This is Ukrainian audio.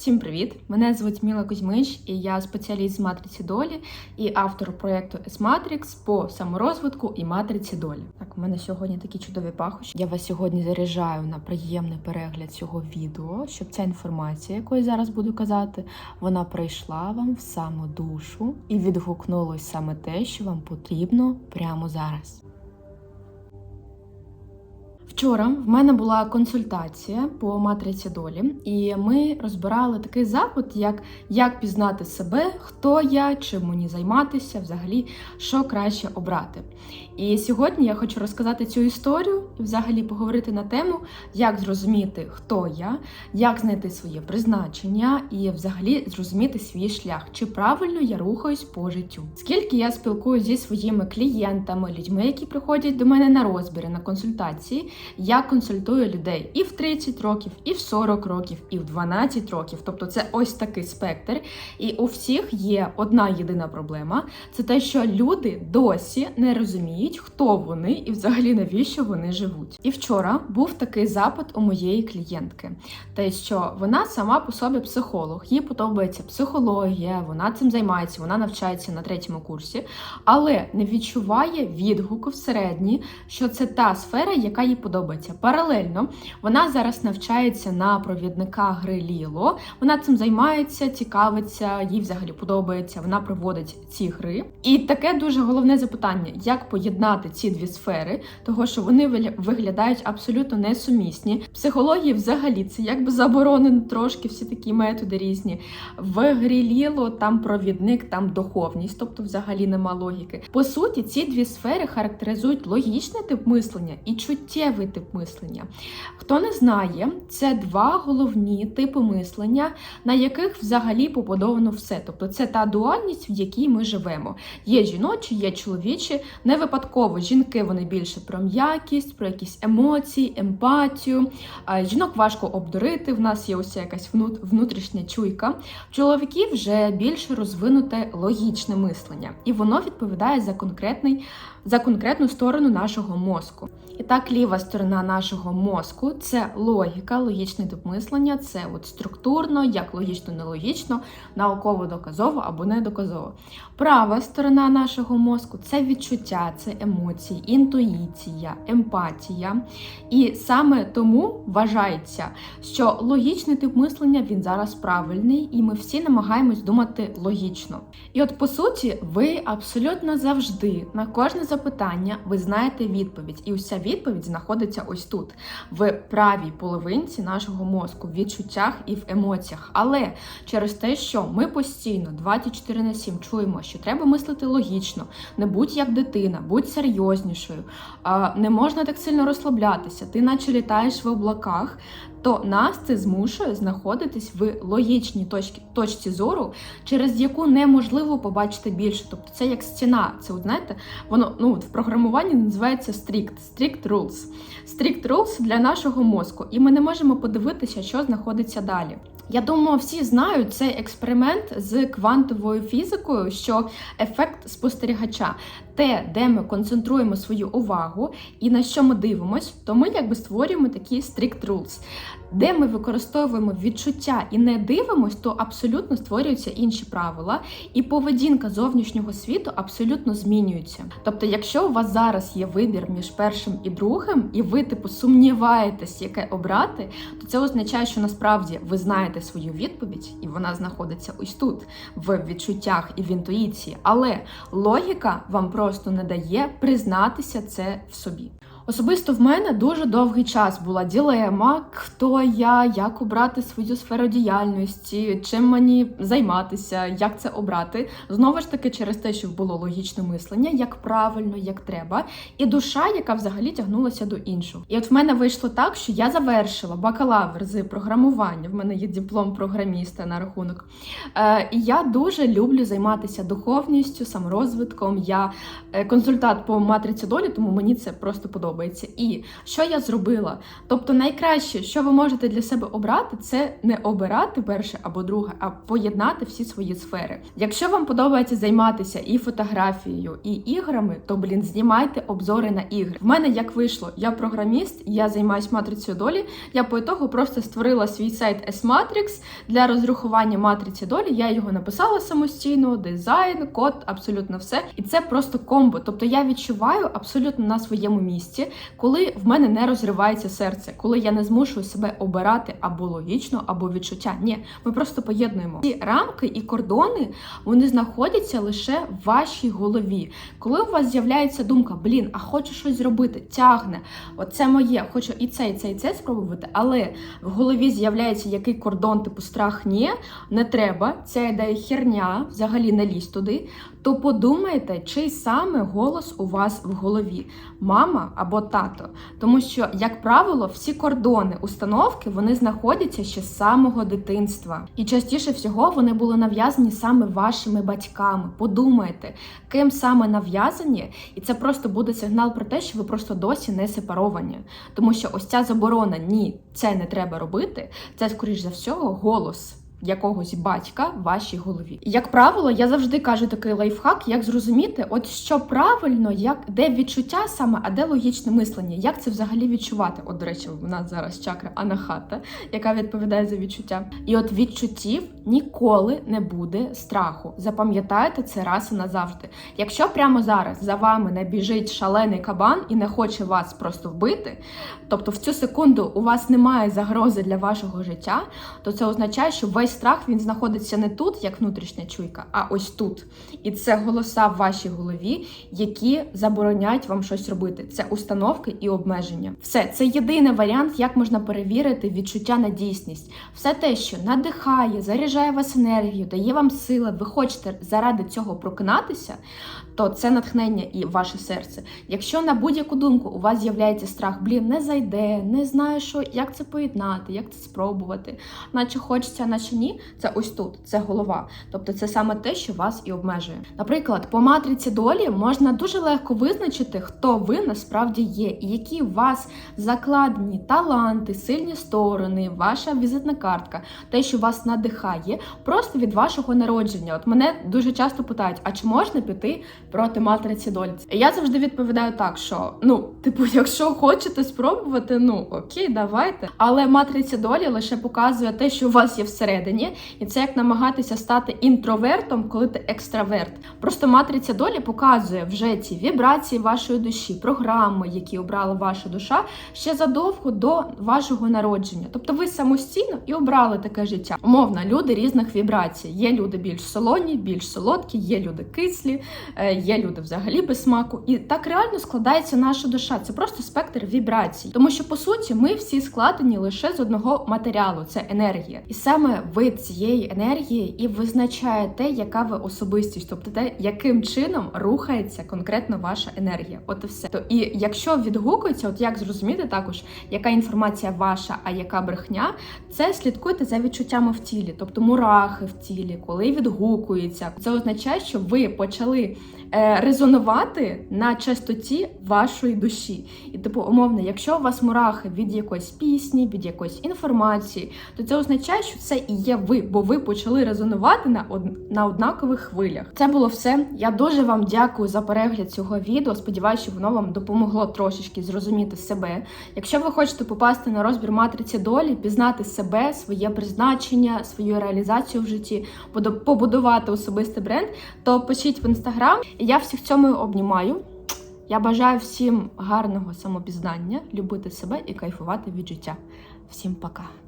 Всім привіт! Мене звуть Міла Кузьмич, і я спеціаліст з матриці долі і автор проєкту S-Matrix по саморозвитку і матриці долі. Так, у мене сьогодні такі чудові пахощі. Я вас сьогодні заряджаю на приємний перегляд цього відео, щоб ця інформація, яку я зараз буду казати, вона прийшла вам в саму душу і відгукнулось саме те, що вам потрібно прямо зараз. Вчора в мене була консультація по матриці долі, і ми розбирали такий запит, як як пізнати себе, хто я, чим мені займатися, взагалі, що краще обрати. І сьогодні я хочу розказати цю історію і взагалі поговорити на тему, як зрозуміти, хто я, як знайти своє призначення і взагалі зрозуміти свій шлях, чи правильно я рухаюсь по життю. Скільки я спілкуюся зі своїми клієнтами, людьми, які приходять до мене на розбіри, на консультації. Я консультую людей і в 30 років, і в 40 років, і в 12 років. Тобто це ось такий спектр. І у всіх є одна єдина проблема: це те, що люди досі не розуміють, хто вони і взагалі навіщо вони живуть. І вчора був такий запит у моєї клієнтки, те, що вона сама по собі психолог, їй подобається психологія, вона цим займається, вона навчається на третьому курсі, але не відчуває відгуку всередині, що це та сфера, яка їй подобається. Паралельно вона зараз навчається на провідника гри Ліло. Вона цим займається, цікавиться, їй взагалі подобається. Вона проводить ці гри. І таке дуже головне запитання: як поєднати ці дві сфери, того що вони виглядають абсолютно несумісні. Психології взагалі це якби заборонено трошки всі такі методи різні. В грі Ліло там провідник, там духовність, тобто взагалі нема логіки. По суті, ці дві сфери характеризують логічний тип мислення і чуттєвий тип мислення. Хто не знає, це два головні типи мислення, на яких взагалі побудовано все. Тобто це та дуальність, в якій ми живемо. Є жіночі, є чоловічі. Не випадково жінки вони більше про м'якість, про якісь емоції, емпатію. Жінок важко обдурити. В нас є ось якась внутрішня чуйка. Чоловіків вже більше розвинуте логічне мислення, і воно відповідає за конкретний за конкретну сторону нашого мозку. І так, ліва сторона нашого мозку це логіка, логічне допмислення, це от структурно, як логічно, нелогічно, науково доказово або недоказово. Права сторона нашого мозку це відчуття, це емоції, інтуїція, емпатія. І саме тому вважається, що логічний тип мислення він зараз правильний, і ми всі намагаємось думати логічно. І от по суті, ви абсолютно завжди на кожне запитання ви знаєте відповідь, і уся відповідь знаходиться ось тут, в правій половинці нашого мозку, в відчуттях і в емоціях. Але через те, що ми постійно 24 на 7 чуємо, що треба мислити логічно, не будь як дитина, будь серйознішою, не можна так сильно розслаблятися, ти наче літаєш в облаках то нас це змушує знаходитись в логічній точці точці зору, через яку неможливо побачити більше. Тобто це як стіна. Це от, знаєте, воно ну в програмуванні називається strict, strict rules. Strict rules для нашого мозку, і ми не можемо подивитися, що знаходиться далі. Я думаю, всі знають цей експеримент з квантовою фізикою, що ефект спостерігача, те, де ми концентруємо свою увагу і на що ми дивимось, то ми якби створюємо такі strict rules. Де ми використовуємо відчуття і не дивимось, то абсолютно створюються інші правила, і поведінка зовнішнього світу абсолютно змінюється. Тобто, якщо у вас зараз є вибір між першим і другим, і ви типу сумніваєтесь, яке обрати, то це означає, що насправді ви знаєте свою відповідь, і вона знаходиться ось тут, в відчуттях і в інтуїції. Але логіка вам просто не дає признатися це в собі. Особисто в мене дуже довгий час була ділема, хто я, як обрати свою сферу діяльності, чим мені займатися, як це обрати. Знову ж таки, через те, що було логічне мислення, як правильно, як треба, і душа, яка взагалі тягнулася до іншого. І от в мене вийшло так, що я завершила бакалавр з програмування. В мене є диплом програміста на рахунок. Е, І я дуже люблю займатися духовністю, саморозвитком. Я е, консультант по матриці долі, тому мені це просто подобається подобається, і що я зробила. Тобто, найкраще, що ви можете для себе обрати, це не обирати перше або друге, а поєднати всі свої сфери. Якщо вам подобається займатися і фотографією, і іграми, то блін, знімайте обзори на ігри. В мене як вийшло, я програміст, я займаюся матрицею долі. Я по ітогу просто створила свій сайт S-Matrix для розрахування матриці долі. Я його написала самостійно, дизайн, код, абсолютно все. І це просто комбо. Тобто я відчуваю абсолютно на своєму місці, коли в мене не розривається серце, коли я не змушую себе обирати або логічно, або відчуття. Ні, ми просто поєднуємо ці рамки і кордони. Вони знаходяться лише в вашій голові. Коли у вас з'являється думка, блін, а хочу щось зробити, тягне, оце моє, хочу і це, і це, і це спробувати, але в голові з'являється який кордон, типу страх, ні, не треба, ця ідея херня, взагалі не лізь туди, то подумайте, чий саме голос у вас в голові, мама або тато. Тому що, як правило, всі кордони установки вони знаходяться ще з самого дитинства. І частіше всього вони були нав'язані саме вашими батьками. Подумайте, ким саме нав'язані, і це просто буде сигнал про те, що ви просто досі не сепаровані. Тому що ось ця заборона ні, це не треба робити. Це, скоріш за всього, голос. Якогось батька в вашій голові. Як правило, я завжди кажу такий лайфхак, як зрозуміти, от що правильно, як де відчуття саме, а де логічне мислення, як це взагалі відчувати. От, до речі, у нас зараз чакра анахата, яка відповідає за відчуття. І от відчуттів ніколи не буде страху. Запам'ятайте це раз і назавжди. Якщо прямо зараз за вами не біжить шалений кабан і не хоче вас просто вбити, тобто в цю секунду у вас немає загрози для вашого життя, то це означає, що весь страх він знаходиться не тут, як внутрішня чуйка, а ось тут. І це голоса в вашій голові, які забороняють вам щось робити. Це установки і обмеження. Все, це єдиний варіант, як можна перевірити відчуття на дійсність. Все те, що надихає, заряджає вас енергію, дає вам сили, ви хочете заради цього прокинатися, то це натхнення і ваше серце. Якщо на будь-яку думку у вас з'являється страх, блін, не зайде, не знаю, що як це поєднати, як це спробувати, наче хочеться, наче це ось тут, це голова. Тобто це саме те, що вас і обмежує. Наприклад, по матриці долі можна дуже легко визначити, хто ви насправді є, і які у вас закладені таланти, сильні сторони, ваша візитна картка, те, що вас надихає, просто від вашого народження. От мене дуже часто питають: а чи можна піти проти матриці долі? Я завжди відповідаю так, що ну, типу, якщо хочете спробувати, ну окей, давайте. Але матриця долі лише показує те, що у вас є всередині, і це як намагатися стати інтровертом, коли ти екстраверт. Просто матриця долі показує вже ці вібрації вашої душі, програми, які обрала ваша душа ще задовго до вашого народження. Тобто ви самостійно і обрали таке життя. Умовно, люди різних вібрацій. Є люди більш солоні, більш солодкі, є люди кислі, е, є люди взагалі без смаку. І так реально складається наша душа. Це просто спектр вібрацій. Тому що по суті ми всі складені лише з одного матеріалу це енергія. І саме вид цієї енергії і визначає те, яка ви особистість, тобто те, яким чином рухається конкретно ваша енергія. От і все. То і якщо відгукується, от як зрозуміти також, яка інформація ваша, а яка брехня, це слідкуйте за відчуттями в тілі, тобто мурахи в тілі, коли відгукується. Це означає, що ви почали е, резонувати на частоті вашої душі. І типу, умовно, якщо у вас мурахи від якоїсь пісні, від якоїсь інформації, то це означає, що це і є ви, бо ви почали резонувати на од... на однакових хвилях. Це було все. Я дуже вам дякую за перегляд цього відео. Сподіваюся, що воно вам допомогло трошечки зрозуміти себе. Якщо ви хочете попасти на розбір матриці долі, пізнати себе, своє призначення, свою реалізацію в житті, побудувати особистий бренд, то пишіть в інстаграм. Я всіх цьому обнімаю. Я бажаю всім гарного самопізнання, любити себе і кайфувати від життя. Всім пока!